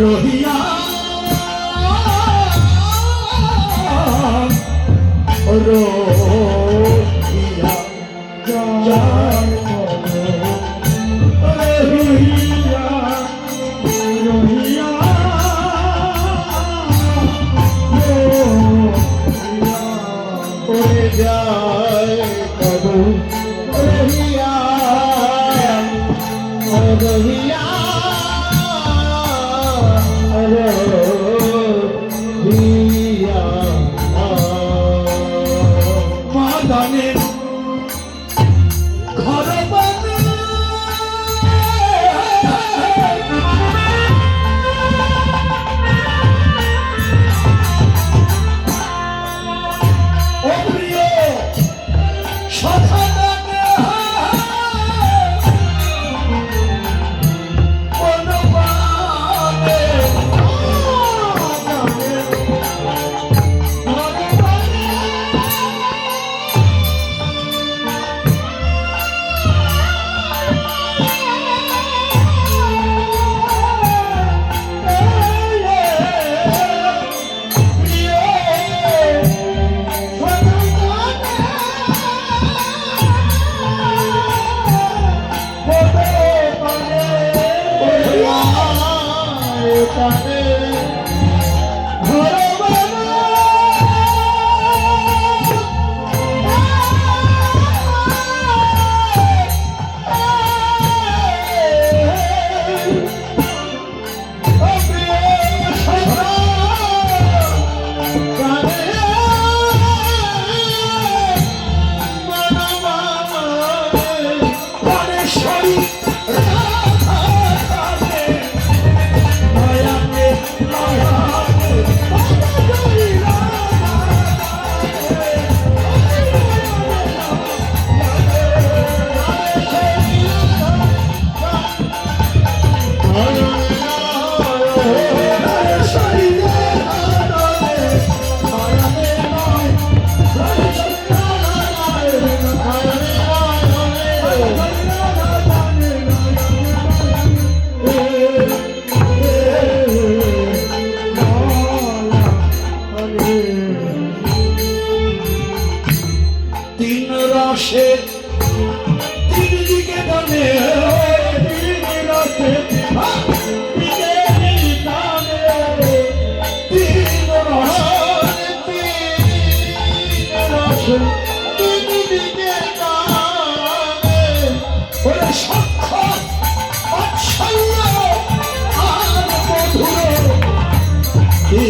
রহিয়া। রহিয়া। রহিয়া। রহিয়া। যায় কবু রহিয়া। রহিয়া রহিয়া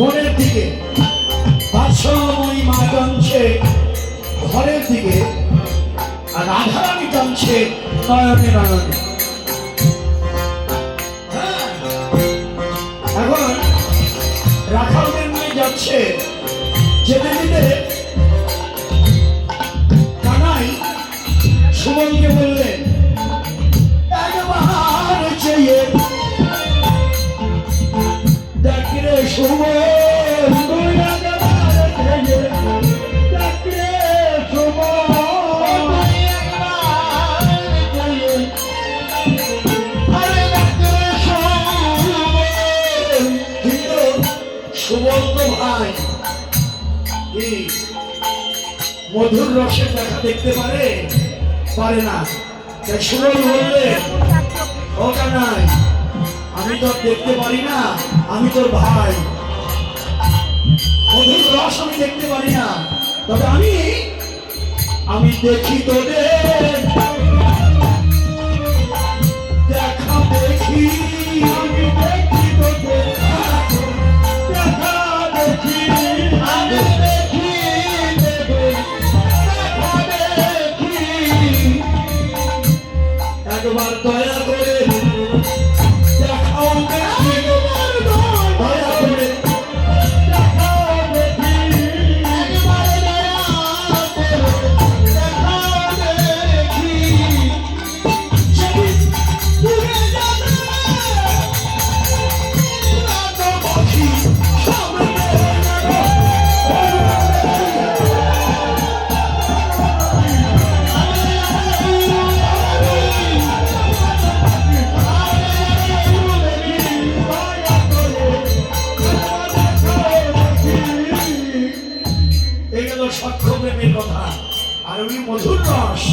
বনের দিকে বাদশাহময়ী মা টানছে ঘরের দিকে আর রাধারানী টানছে নয়নে নয়নে। হ্যাঁ, এখন রাখালদের নিয়ে যাচ্ছে যেতে যেতে কানাই সুমনকে বললেন মধুর রসের দেখা দেখতে পারে? পারে না। তাই সুমন বললেন ও কানাই আমি তোর দেখতে পারি না। আমি তোর ভাই। মধুর রস আমি দেখতে পারি না। তবে আমি আমি দেখি তোদের একবার দয়া ওই মধুর রস।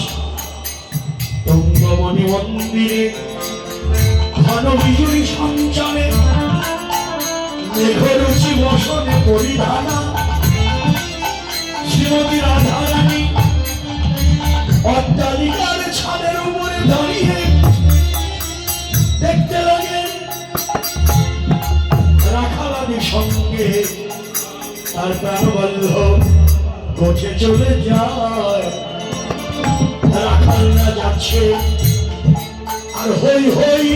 তুঙ্গমণি মন্দিরে ঘন বিজুড়ি সঞ্চারে, মেঘরুচি বসনে পরিধানা। শ্রীমতী রাধারানী অট্টালিকার ছাদের উপরে দাঁড়িয়ে দেখতে লাগেন রাখালাদের সঙ্গে তার প্রাণবল্ল গোছে চলে যায়। রাখালরা যাচ্ছে। আর হই হই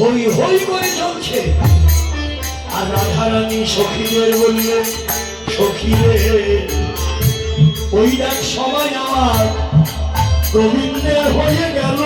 হই হই করে চলছে। আর রাধারানী সখীদের বললে সখীরে ওই এক সবাই আমার। গোবিন্দের হয়ে গেল